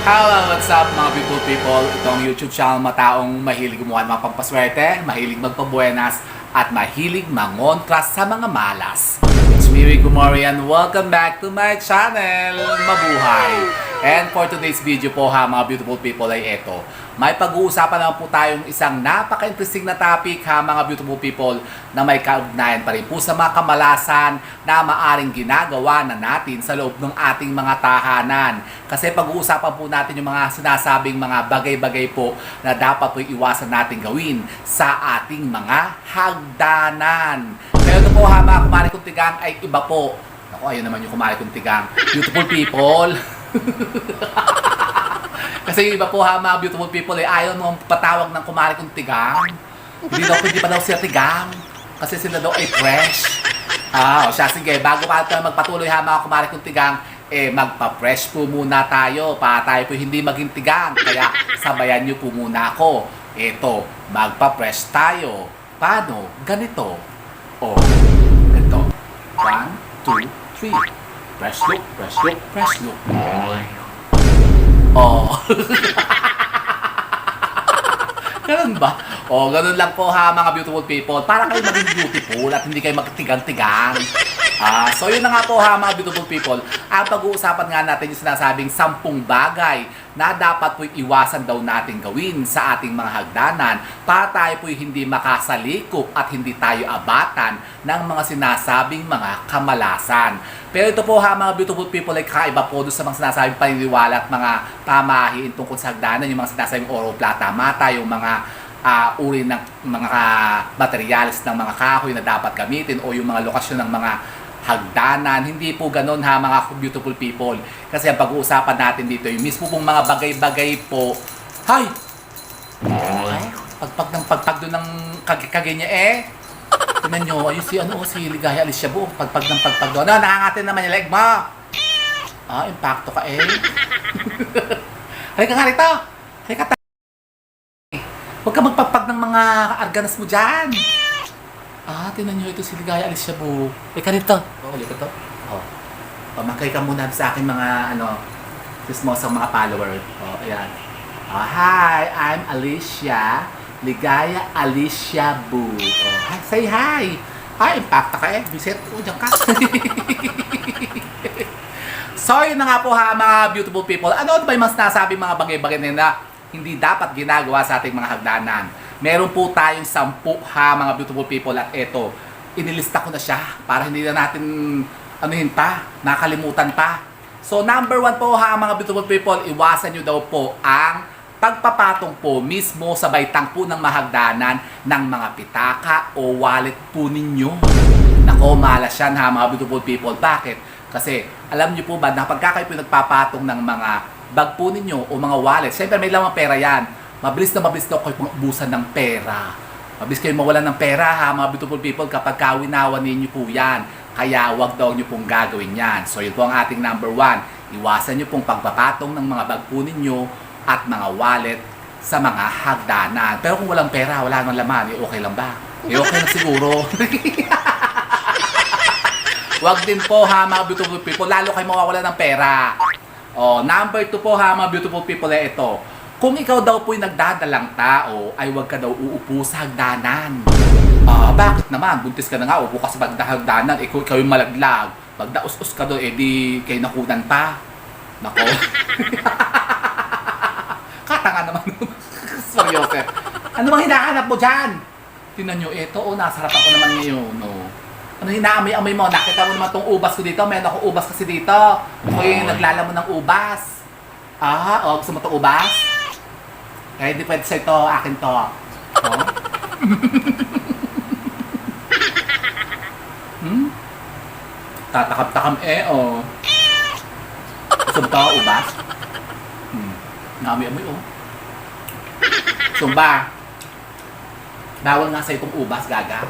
Hello, what's up mga beautiful people? Itong YouTube channel mataong mahilig gumawa ng mga pampaswerte, mahilig magpabuenas, at mahilig mangontras sa mga malas. It's me, Rick Gumori, and welcome back to my channel, Mabuhay! And for today's video po ha, mga beautiful people ay ito. May pag-uusapan naman po tayong isang napaka-interesting na topic ha, mga beautiful people, na may kaugnayan pa rin po sa mga kamalasan na maaring ginagawa na natin sa loob ng ating mga tahanan. Kasi pag-uusapan po natin yung mga sinasabing mga bagay-bagay po na dapat po iwasan natin gawin sa ating mga hagdanan. Ito po ha, mga kumari kong tigang ay iba po. Ako, ayun naman yung kumari kong tigang. Beautiful people. Kasi iba po ha, mga beautiful people, eh, ayaw nung patawag ng kumari kong tigang. Hindi daw, hindi pa daw sila tigang. Kasi sila daw ay fresh. Ah, o siya, sige, bago pa tayo magpatuloy ha, mga kumari kong tigang, eh, magpa-fresh po muna tayo para tayo po hindi maging tigang. Kaya sabayan niyo po muna ako. Ito, magpa-fresh tayo. Paano? Ganito. O, ganito. One, two, three. Fresh look, fresh look, fresh look. Oh. ganun ba? Oh, ganun lang po ha mga beautiful people. Para kayo maging beautiful at hindi kayo magtigang-tigang. Ah, so yun na nga po ha mga beautiful people. Ang pag-uusapan nga natin yung sinasabing sampung bagay na dapat po iwasan daw natin gawin sa ating mga hagdanan para tayo po hindi makasalikop at hindi tayo abatan ng mga sinasabing mga kamalasan. Pero ito po ha mga beautiful people ay kakaiba po doon sa mga sinasabing paniniwala at mga pamahiin tungkol sa hagdanan, yung mga sinasabing oro plata mata, yung mga ah, uri ng mga materials ng mga kahoy na dapat gamitin o yung mga lokasyon ng mga hagdanan. Hindi po ganun ha mga beautiful people. Kasi ang pag-uusapan natin dito, yung mismo pong mga bagay-bagay po, hay! Pagpag ng pagpag doon ng kag- kaganya eh. Tignan nyo, ayun si ano, si Ligaya Alicia Buo. Pagpag ng pagpag doon. Ano, nangangatin naman yung leg mo. Ah, impacto ka eh. Halika nga rito. Halika ta. Huwag ka magpagpag ng mga arganas mo dyan. Ah, tinan nyo ito si Ligaya Alicia Buo. Halika rito. Oh, halika to. Oh. Oh, makay ka muna sa akin mga ano, sismosang mga follower. Oh, ayan. Oh, hi, I'm Alicia. Ligaya Alicia Boo. Oh, say hi. Hi, impacta ka eh. Bisit. Oh, dyan ka. so, yun na nga po ha, mga beautiful people. Ano ba yung mas nasabi mga bagay-bagay na hindi dapat ginagawa sa ating mga hagdanan? Meron po tayong sampu ha, mga beautiful people. At eto, inilista ko na siya para hindi na natin anuhin pa, nakalimutan pa. So, number one po ha, mga beautiful people, iwasan nyo daw po ang pagpapatong po mismo sa baitang po ng mahagdanan ng mga pitaka o wallet po ninyo. Nako, malas yan ha mga beautiful people. Bakit? Kasi alam niyo po ba na pagka kayo po nagpapatong ng mga bag po ninyo o mga wallet, siyempre may lamang pera yan. Mabilis na mabilis daw kayo pong ubusan ng pera. Mabilis kayo mawalan ng pera ha mga beautiful people kapag kawinawan ninyo po yan. Kaya wag daw nyo pong gagawin yan. So yun po ang ating number one. Iwasan nyo pong pagpapatong ng mga bag po ninyo at mga wallet sa mga hagdanan. Pero kung walang pera, wala nang laman, eh, okay lang ba? Eh, okay na siguro. Wag din po ha mga beautiful people, lalo kayo mawawala ng pera. Oh, number two po ha mga beautiful people ay ito. Kung ikaw daw po'y nagdadalang tao, ay wag ka daw uupo sa hagdanan. Ah, bakit naman? Buntis ka na nga, upo ka sa hagdanan, ikaw, ikaw yung malaglag. Magdaus-us ka doon, eh di kayo nakunan pa. Nako. Katanga naman. Seryoso. Ano bang hinahanap mo dyan? Tingnan nyo, ito, oh, nasarapan ko naman ngayon, no. Ano hinaamoy-amoy mo? Nakita mo naman tong ubas ko dito. Meron ako ubas kasi dito. Ako yung naglalamon ng ubas. Ah, oh, gusto mo to ubas? Kaya hindi pwede sa ito, akin to. Oh? hmm? Tatakam-takam eh, oh. To, ubas? Hmm. Naamoy-amoy, oh. Sumba. Bawal nga sa itong ubas, gaga.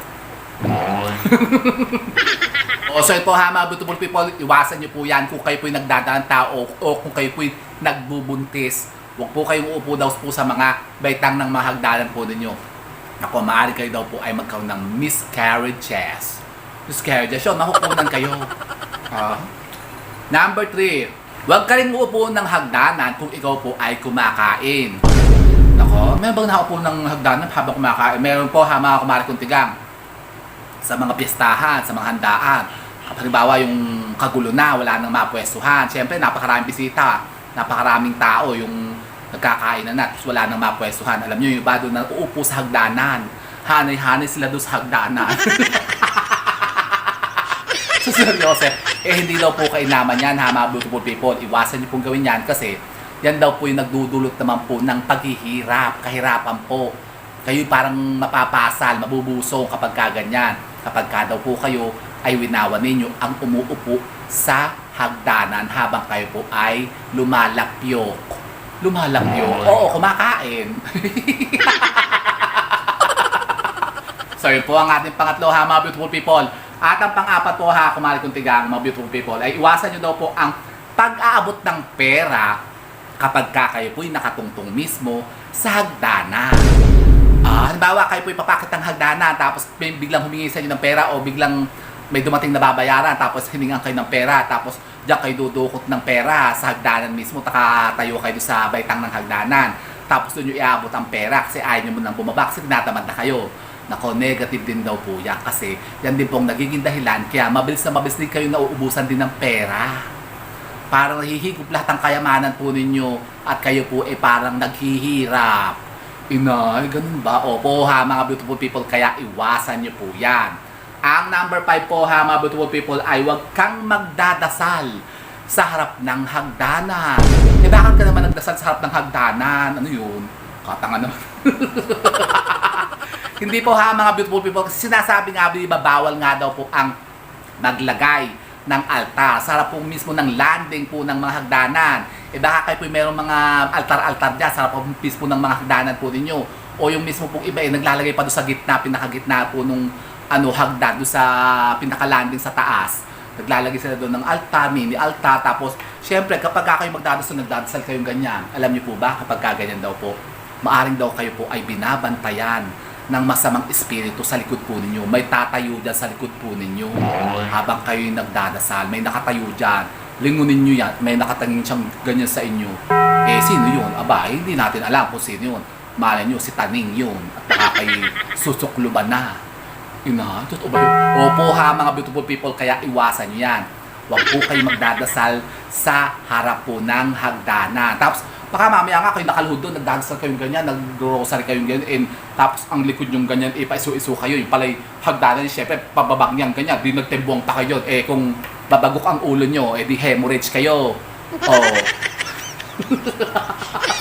o, so ito ha, mga beautiful people, iwasan nyo po yan kung kayo po'y nagdadaan tao o kung kayo po'y nagbubuntis. Huwag po kayong uupo daw po sa mga baitang ng mahagdanan po ninyo. Ako, maaari kayo daw po ay magkaroon ng miscarriages. Miscarriages, yun, nahukunan kayo. Ah. Number three, Huwag ka rin uupo ng hagdanan kung ikaw po ay kumakain. Nako, meron bang nakaupo ng hagdanan habang kumakain? Meron po ha mga kumari kong tigang. Sa mga piyestahan, sa mga handaan. Halimbawa yung kagulo na, wala nang mapwestuhan. Siyempre, napakaraming bisita. Napakaraming tao yung nagkakain na tapos wala nang mapwestuhan. Alam nyo, yung iba doon na uupo sa hagdanan. Hanay-hanay sila doon sa hagdanan. so, seryoso. Eh, hindi daw po kainaman yan, ha, mga beautiful people. Iwasan nyo pong gawin yan kasi yan daw po yung nagdudulot naman po ng paghihirap, kahirapan po. Kayo parang mapapasal, mabubusong kapag kaganyan. Kapag ka daw po kayo ay winawan ninyo ang umuupo sa hagdanan habang kayo po ay lumalakpyok. Lumalakpyok? Oo, kumakain. So yun po ang ating pangatlo ha mga beautiful people. At ang pang-apat po ha, kumari kong tigang mga beautiful people, ay iwasan nyo daw po ang pag-aabot ng pera kapag ka kayo po'y nakatungtong mismo sa hagdanan. Ah, halimbawa kayo po'y papakit ng hagdanan tapos may biglang humingi sa inyo ng pera o biglang may dumating na babayaran tapos hiningan kayo ng pera tapos diyan kayo dudukot ng pera sa hagdanan mismo takatayo kayo sa baitang ng hagdanan tapos doon nyo iabot ang pera kasi ayaw nyo mo nang bumaba kasi tinatamad na kayo Nako, negative din daw po yan kasi yan din pong nagiging dahilan kaya mabilis na mabilis din kayo nauubusan din ng pera. Parang nahihigop lahat ng kayamanan po ninyo at kayo po ay parang naghihirap. Inay, ganun ba? Opo ha, mga beautiful people, kaya iwasan nyo po yan. Ang number 5 po ha, mga beautiful people, ay huwag kang magdadasal sa harap ng hagdanan. Eh bakit ka naman nagdasal sa harap ng hagdanan? Ano yun? Katanga naman. Hindi po ha mga beautiful people kasi sinasabi nga di ba bawal nga daw po ang maglagay ng altar sa harap po mismo ng landing po ng mga hagdanan. E baka kayo po mayroong mga altar-altar dyan sa harap po mismo ng mga hagdanan po ninyo. O yung mismo pong iba eh naglalagay pa doon sa gitna, pinakagitna po nung ano hagdan doon sa pinaka-landing sa taas. Naglalagay sila doon ng altar, mini altar, tapos syempre kapag ka kayo magdadasal, nagdadasal kayong ganyan. Alam niyo po ba kapag ka ganyan daw po, maaring daw kayo po ay binabantayan ng masamang espiritu sa likod po ninyo. May tatayo dyan sa likod po ninyo. Habang kayo nagdadasal, may nakatayo dyan. Lingunin nyo yan. May nakatangin siyang ganyan sa inyo. Eh, sino yun? Aba, eh, hindi natin alam kung sino yun. Malay nyo, si Taning yun. At baka kayo susukluban na. Yun na, totoo ba yun? Opo ha, mga beautiful people, kaya iwasan nyo yan. Huwag po kayo magdadasal sa harap po ng hagdanan. Tapos, baka mamaya nga kayo nakaluhod doon, nagdadasal kayong ganyan, nag-rosary kayong ganyan, and tapos ang likod yung ganyan, eh, paiso-iso kayo, yung pala'y hagdanan, syempre, pababak niyan, ganyan, di nagtembong pa kayo, eh, kung babagok ang ulo nyo, eh, di hemorrhage kayo. Oh.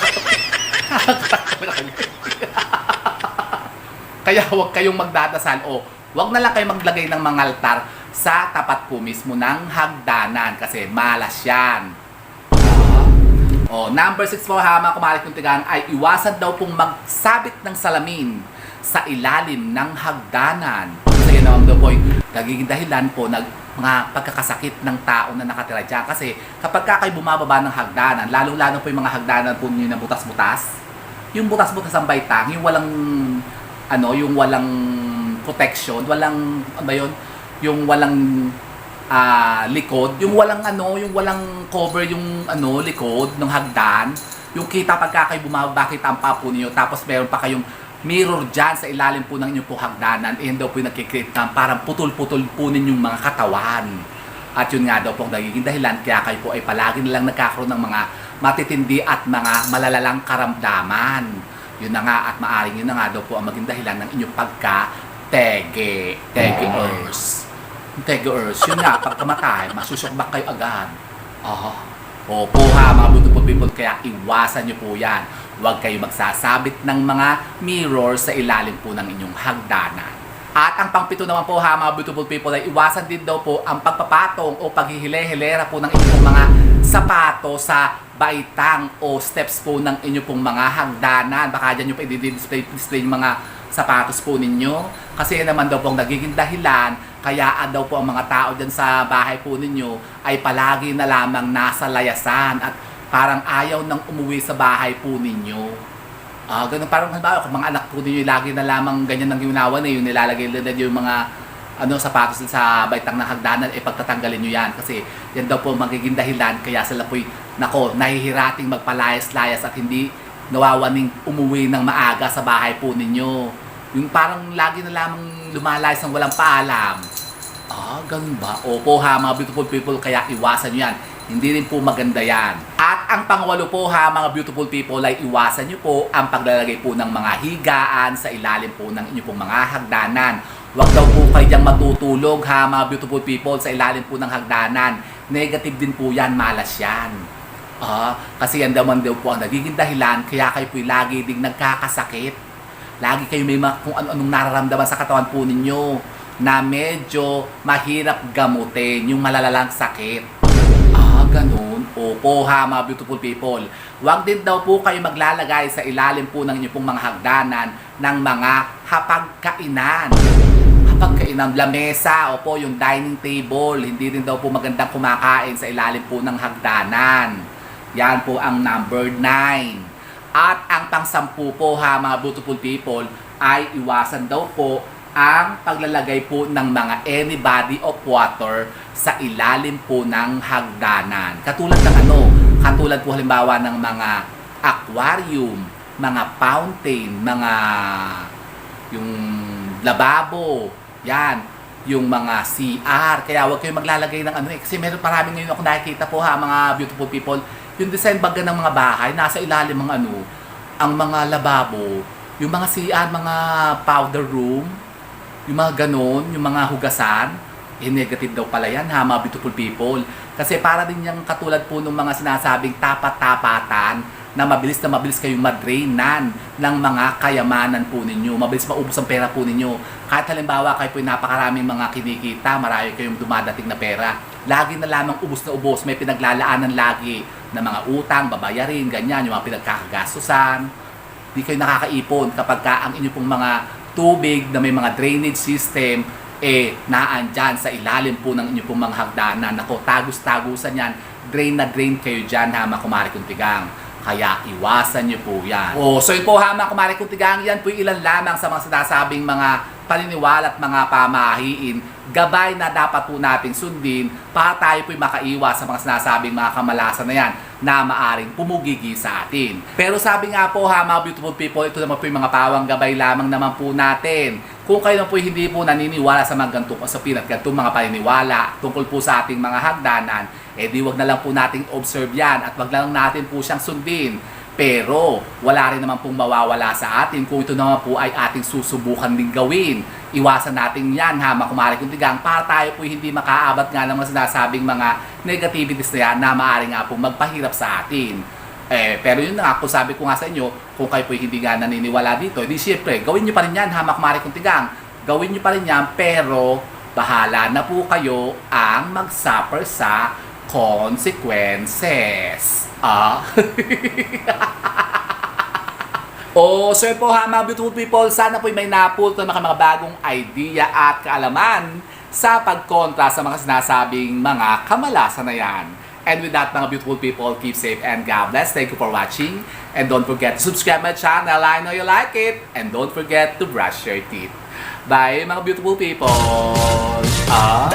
Kaya huwag kayong magdadasal o huwag na lang kayo maglagay ng mga altar sa tapat po mismo ng hagdanan kasi malas yan. Oh, number 6 po ha mga kumalit kong tigang ay iwasan daw pong magsabit ng salamin sa ilalim ng hagdanan. Kasi yun naman po nagiging dahilan po ng mga pagkakasakit ng tao na nakatira dyan. Kasi kapag ka kayo bumababa ng hagdanan, lalo-lalo po yung mga hagdanan po ninyo na butas-butas, yung butas-butas ang baitang, yung walang ano, yung walang protection, walang ano ba yun? Yung walang ah, likod, yung walang ano, yung walang cover yung ano, likod ng hagdan, yung kita pagka kayo bumaba, kita ang papo niyo, tapos meron pa kayong mirror dyan sa ilalim po ng inyong po hagdanan, eh daw po yung nagkikreate ng parang putol-putol po ninyong mga katawan. At yun nga daw po ang nagiging dahilan, kaya kayo po ay palagi nilang nagkakaroon ng mga matitindi at mga malalalang karamdaman. Yun na nga, at maaring yun na nga daw po ang maging dahilan ng inyong pagka-tege, tege-ers. Yung Tege-ers, yun nga, pagkamatay, masusukbak kayo agad. Aha. Opo ha, mga beautiful people, kaya iwasan nyo po yan. Huwag kayo magsasabit ng mga mirror sa ilalim po ng inyong hagdanan. At ang pangpito naman po ha, mga beautiful people, ay iwasan din daw po ang pagpapatong o paghihile-hilera po ng inyong mga sapato sa baitang o steps po ng inyong pong mga hagdanan. Baka dyan yung pa-display display yung mga sapatos po ninyo. Kasi yan naman daw po ang nagiging dahilan kaya daw po ang mga tao dyan sa bahay po ninyo ay palagi na lamang nasa layasan at parang ayaw nang umuwi sa bahay po ninyo. Ah, ganun parang halimbawa kung mga anak po ninyo lagi na lamang ganyan ang ginawa na yung nilalagay nila yung mga ano sapatos sa baitang ng hagdanan, eh pagtatanggalin nyo yan. Kasi yan daw po magiging dahilan kaya sila po'y, nako, nahihirating magpalayas-layas at hindi nawawaning umuwi ng maaga sa bahay po ninyo. Yung parang lagi na lamang lumalayas ng walang paalam. Ah, ganun ba? Opo ha, mga beautiful people, kaya iwasan nyo yan. Hindi rin po maganda yan. At ang pangwalo po ha, mga beautiful people, ay iwasan nyo po ang paglalagay po ng mga higaan sa ilalim po ng inyong pong mga hagdanan. Huwag daw po kayo diyang matutulog ha, mga beautiful people, sa ilalim po ng hagdanan. Negative din po yan, malas yan. Ah, kasi yan naman daw po ang nagiging dahilan kaya kayo po'y lagi ding nagkakasakit. Lagi kayo may mga, kung ano-anong nararamdaman sa katawan po ninyo na medyo mahirap gamutin yung malalalang sakit. Ah, ganun. Opo ha, mga beautiful people. Huwag din daw po kayo maglalagay sa ilalim po ng inyong pong mga hagdanan ng mga hapagkainan. Hapagkainan, lamesa, opo, yung dining table. Hindi rin daw po magandang kumakain sa ilalim po ng hagdanan. Yan po ang number 9. At ang pangsampu po ha, mga beautiful people, ay iwasan daw po ang paglalagay po ng mga any body of water sa ilalim po ng hagdanan. Katulad ng ano, katulad po halimbawa ng mga aquarium, mga fountain, mga yung lababo, yan, yung mga CR. Kaya huwag kayong maglalagay ng ano eh. Kasi meron parami ngayon ako nakikita po ha, mga beautiful people. Yung design baga ng mga bahay, nasa ilalim ng ano, ang mga lababo, yung mga CR, mga powder room, yung mga ganon, yung mga hugasan, eh negative daw pala yan ha, mga beautiful people. Kasi para din yung katulad po ng mga sinasabing tapat-tapatan na mabilis na mabilis kayong madrainan ng mga kayamanan po ninyo. Mabilis maubos ang pera po ninyo. Kahit halimbawa kayo po napakaraming mga kinikita, marami kayong dumadating na pera. Lagi na lamang ubos na ubos, may pinaglalaanan lagi na mga utang, babayarin, ganyan, yung mga pinagkakagastusan. Hindi kayo nakakaipon kapag ka ang inyong pong mga tubig na may mga drainage system eh naandyan sa ilalim po ng inyong pong mga hagdanan. Nako, tagus-tagusan yan. Drain na drain kayo dyan ha, mga kumari kong tigang. Kaya iwasan nyo po yan. Oh, so yun po ha, mga kumari kong tigang, yan po ilan lamang sa mga sinasabing mga paniniwala at mga pamahiin gabay na dapat po nating sundin para tayo po'y makaiwas sa mga sinasabing mga kamalasan na yan na maaring pumugigi sa atin. Pero sabi nga po ha mga beautiful people, ito naman po yung mga pawang gabay lamang naman po natin. Kung kayo po hindi po naniniwala sa mga ganitong usapin at ganitong mga paniniwala tungkol po sa ating mga hagdanan, eh di wag na lang po nating observe yan at wag lang natin po siyang sundin. Pero wala rin naman pong mawawala sa atin kung ito naman po ay ating susubukan din gawin. Iwasan natin yan ha, makumari kung tigang, para tayo po hindi makaabat nga ng mga sinasabing mga negativities na yan na maaari nga po magpahirap sa atin. Eh, pero yun na kung sabi ko nga sa inyo, kung kayo po hindi nga naniniwala dito, hindi siyempre, gawin nyo pa rin yan ha, makumari kung tigang. Gawin nyo pa rin yan, pero bahala na po kayo ang mag-suffer sa consequences. Ah. Oh, so po ha mga beautiful people, sana po may napulto na mga bagong idea at kaalaman sa pagkontra sa mga sinasabing mga kamalasan na yan. And with that mga beautiful people, keep safe and God bless. Thank you for watching. And don't forget to subscribe my channel. I know you like it. And don't forget to brush your teeth. Bye mga beautiful people. Ah.